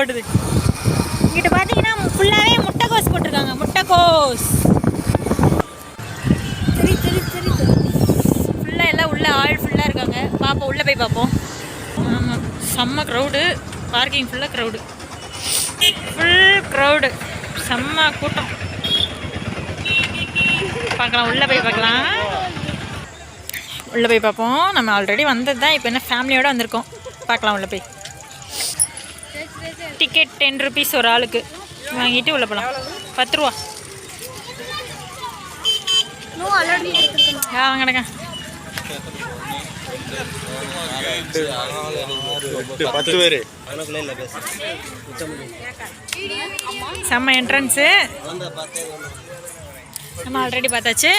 ஓடுது. இங்கிட்ட பார்த்தீங்கன்னா ஃபுல்லாகவே முட்டைக்கோஸ் போட்டிருக்காங்க. முட்டைக்கோஸ். சரி சரி சரி. ஃபுல்லாக எல்லாம் உள்ள ஆள் ஃபுல்லாக இருக்காங்க. பார்ப்போம் உள்ளே போய் பார்ப்போம் ஆமாம் செம்ம க்ரௌடு பார்க்கிங் ஃபுல்லாக க்ரௌடு ஃபுல் க்ரௌடு செம்ம கூட்டம். பார்க்கலாம் உள்ளே போய் பார்க்கலாம். உள்ளே போய் பார்ப்போம் நம்ம ஆல்ரெடி வந்தது தான் இப்போ என்ன ஃபேமிலியோடு வந்திருக்கோம். பார்க்கலாம் உள்ளே போய். டிக்கெட் டென் ருபீஸ் ஒரு ஆளுக்கு வாங்கிட்டு உள்ளே போகலாம் பத்து ரூபா ஆ வாங்கடங்க பத்து பேர். செம்ம என்ட்ரன்ஸு நம்ம ஆல்ரெடி பார்த்தாச்சு.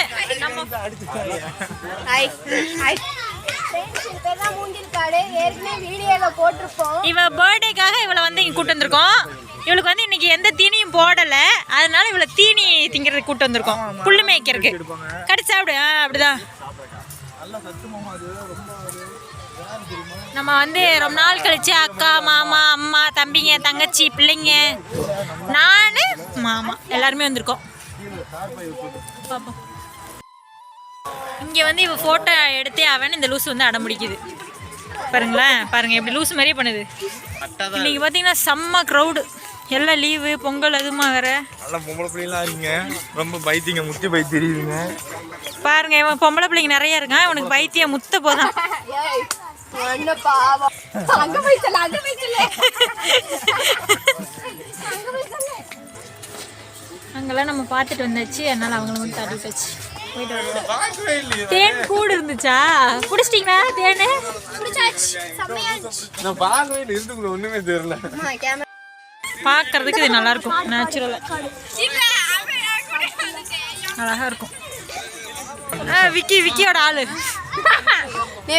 மூங்கில் காடு ஏற்கனவே வீடியோல போட்டிருப்போம். இவ பர்த்டேக்காக இவளை வந்து இங்கே கூட்டு வந்திருக்கோம். இவளுக்கு வந்து இன்னைக்கு எந்த தீனியும் போடலை. அதனால இவளை தீனி திங்கிறதுக்கு கூட்டு வந்திருக்கோம். புல்லு மேய்க்கிறதுக்கு. கடிச்சு சாப்பிடு. ஆ அப்படிதான். நம்ம வந்து ரொம்ப நாள் கழிச்சு அக்கா மாமா அம்மா தம்பிங்க தங்கச்சி பிள்ளைங்க. நான் மாமா எல்லாருமே வந்திருக்கோம். பார்ப்போம் இங்கே வந்து இவ ஃபோட்டோ எடுத்தே அவன் இந்த லூஸ் வந்து அடம் பிடிக்குது பாருங்களேன் பாருங்க எப்படி லூஸ் மாதிரியே பண்ணுது. இன்னைக்கு பார்த்தீங்கன்னா செம்ம க்ரௌடு எல்லாம் லீவு பொங்கல் அதுமா வேற. நல்லா பொம்பளை பிள்ளைலாம் இருக்கீங்க. ரொம்ப பைத்தியங்க முத்தி பை தெரியுதுங்க பாருங்க இவன் பொம்பளை பிள்ளைங்க நிறைய இருக்கான். இவனுக்கு பைத்தியம் முத்த போதான் அங்கெல்லாம் நம்ம பார்த்துட்டு வந்தாச்சு. அதனால அவங்கள மட்டும் தள்ளிட்டாச்சு போயிட்டு தேன் கூடு இருந்துச்சா? குடிச்சிட்டிங்களா தேனு? நான் பார்க்கவே இருந்துக்குள்ள ஒண்ணுமே தெரியல. அம்மா கேமரா பார்க்கறதுக்கு இது நல்லா இருக்கும் நேச்சுரலாக அழகா இருக்கும் விக்கி விக்கியோட ஆளு. நே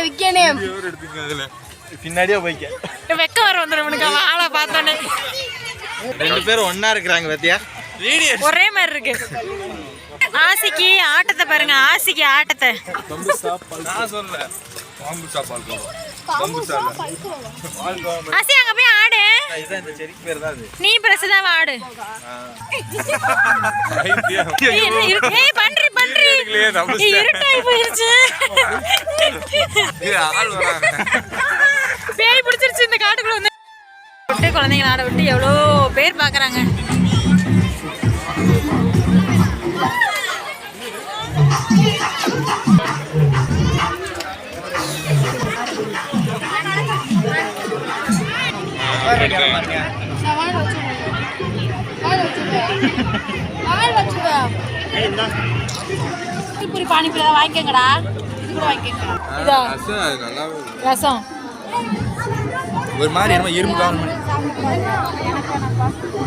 அதுல? பின்னாடியே போய்க்க. வெக்க வர வந்துடும் இவனுக்கு அவன் ஆளை பார்த்தோன்னே. ரெண்டு பேரும் ஒண்ணா இருக்கிறாங்க பாத்தியா? ஒரே மாதிரி இருக்கு. ஆசிக்கு ஆட்டத்தை பாருங்க ஆசிக்கு ஆட்டத்தை. ஆசி அங்க போய் ஆடு. இதான் இந்த செடிக்கு பேர் தான் நீ ஆடு ஏய் பன்றி பன்றி. இருட்டாய் போயிருச்சு. பேய் பிடிச்சிருச்சு இந்த காட்டுக்குள்ள வந்து. விட்டு குழந்தைங்கள ஆட விட்டு எவ்வளோ பேர் பார்க்கறாங்க. வச்சுடுவேன் பானிபூரி ஏதாவது வாங்கிக்கங்கடா. இது கூட வாங்கிக்கங்க. இதா? நல்லா ரசம். ஒரு மாதிரி என்னமோ இரும்பு காணும்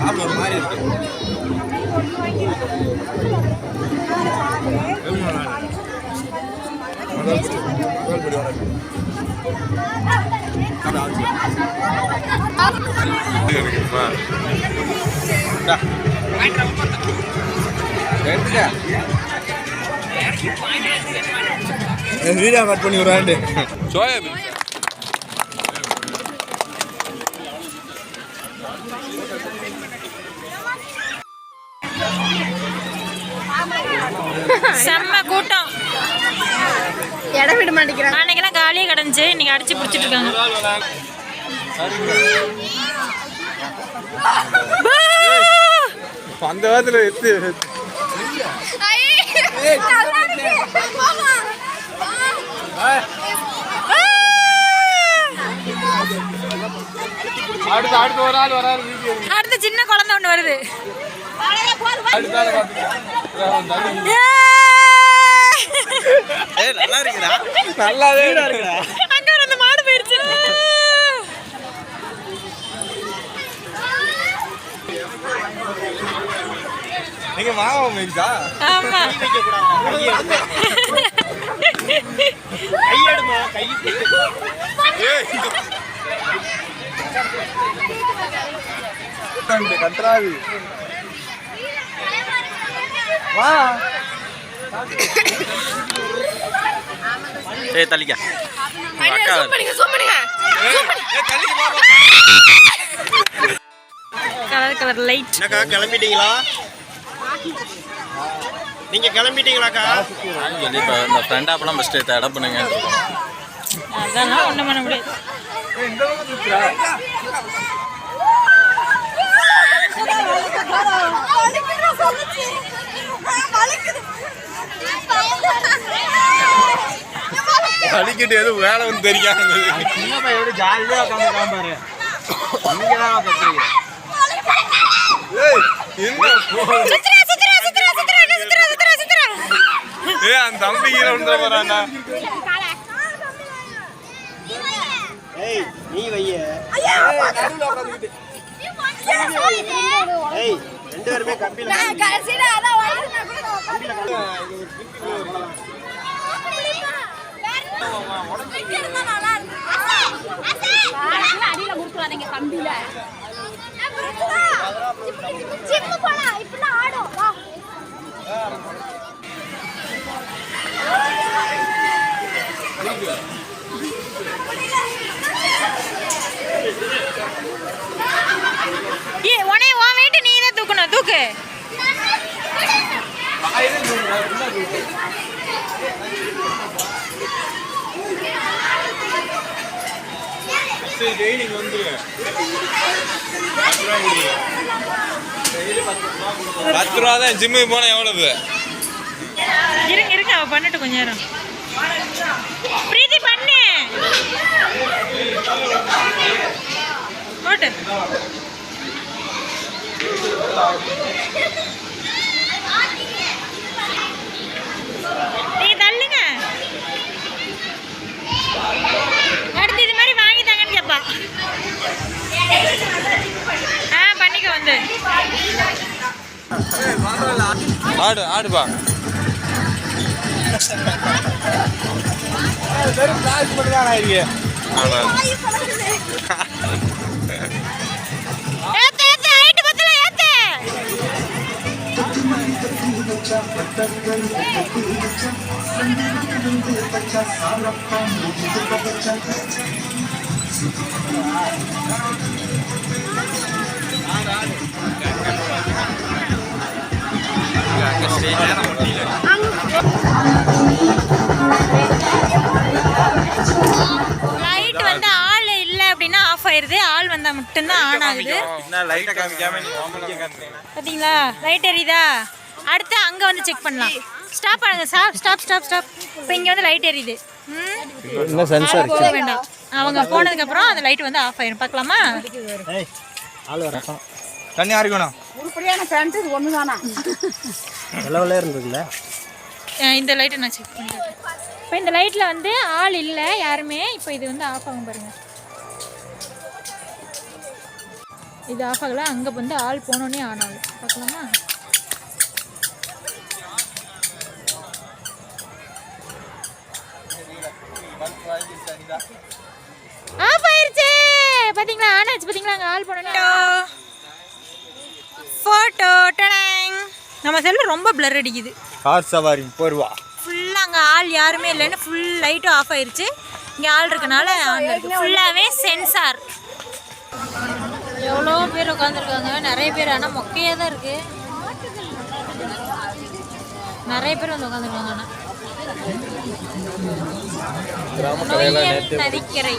சாப்பிட ஒரு மாதிரி இருக்கு. வீடியோ கட் பண்ணி விடுறாண்டு சோயாபீன் செம்ம கூட்டம். இடம் விட மாட்டேங்கிறாங்க. காலியே கிடந்துச்சு இன்னைக்கு அடிச்சு பிடிச்சிட்டு இருக்காங்க! அந்த காலத்துல எத்து அடுத்து அடுத்து ஒரு ஆள் வராரு வீடியோ. அடுத்து சின்ன குழந்தை ஒன்று வருது அடுத்த ஆள் ஏய்! ஏய் நல்லா இருக்குடா. நல்லாவே இருக்குடா அங்க ஒரு அந்த மாடு போயிருச்சு நீங்க மாமா மீன்ஸா ஆமா. ஏய். கண்டு கன்றாவி. வா. ஏய் அக்கா ஏய் தள்ளிக்க. பாப்பா கலர் லைட் என்னக்கா கிளம்பிட்டீங்களா? நீங்க கிளம்பிட்டீங்களாக்கா? சொல்லி இப்போ இந்த ஃப்ரெண்ட் ஆப்லாம் ஃபஸ்ட்டு தடை பண்ணுங்க. அதெல்லாம் ஒன்றும் பண்ண முடியாது. அடிக்கிட்டு எதுவும் வேலை வந்து தெரியாம சின்ன பையன் எப்படி ஜாலியா உட்காந்துருக்கான் பாரு. நீங்க தான் கத்துறீங்க ஏ அந்த தம்பி கீழே போறான்டா. ஏய் நீ வைய. ஏய் ரெண்டு பேருமே கம்பியில அடியில முறுக்குறாதீங்க கம்பியில. ஜிம்மு போலாம் இப்படிலாம் ஆடும். வா. சரி டெய்லி இங்க பத்து ரூபா தான் ஜிம்முக்கு போனால் எவ்வளவு? இருங்க இருங்க அவ பண்ணட்டும் கொஞ்ச நேரம். பிரீத்தி பண்ணு. போட்டு நீ தள்ளுங்க அடுத்து இது மாதிரி கேப்பா ஆ பண்ணிக்க வந்து. ஆடு ஆடுப்பா வெறும் பிளாஸ் மட்டும் தான் ஆயிருக்கே ஏத்து ஹைட் பத்தல ஏத்து. லைட் வந்து ஆள் இல்ல அப்படின்னா ஆஃப் ஆயிருது. ஆள் வந்தா மட்டும்தான் ஆன் ஆகுது. பாத்தீங்களா? லைட் எரியுதா? அடுத்து அங்க வந்து செக் பண்ணலாம். ஸ்டாப் பண்ணுங்க ஸ்டாப் ஸ்டாப் ஸ்டாப் ஸ்டாப் இப்போ இங்க வந்து லைட் எரியுது. ம்? என்ன சென்சார் வேண்டாம். அவங்க போனதுக்கு அப்புறம் அந்த லைட் வந்து ஆஃப் ஆயிரும். பார்க்கலாமா? தண்ணி யாருக்கணும் உருப்படியான பேண்ட் இது ஒன்று தானா எவ்வளோ இருந்ததுல அஹ் இந்த லைட்டை நான் செக் பண்ணிட்டேன் இப்போ இந்த லைட்டில் வந்து ஆள் இல்லை யாருமே. இப்போ இது வந்து ஆஃப் ஆகும் பாருங்க. இது ஆஃப் ஆகல அங்கே வந்து ஆள் போனோடனே ஆன் ஆகும் பார்க்கலாமா? ஆஃப் ஆயிருச்சு. பாத்தீங்களா? ஆன் ஆச்சு. பாத்தீங்களா? அங்கே ஆள் போனோடனே ஃபோட்டோ டடாங் நம்ம செல்லு ரொம்ப பிளர் அடிக்குது. கார் சவாரி போருவா. ஃபுல்லாக அங்கே ஆள் யாருமே இல்லைன்னு ஃபுல் லைட்டும் ஆஃப் ஆயிருச்சு. இங்கே ஆள் இருக்கனால ஆன் இருக்கு. ஃபுல்லாகவே சென்சார் எவ்வளோ பேர் உட்காந்துருக்காங்க நிறைய பேர். ஆனால் மொக்கையாக தான் இருக்கு. நிறைய பேர் வந்து உட்காந்துருக்காங்க ஆனால் நதிக்கரை.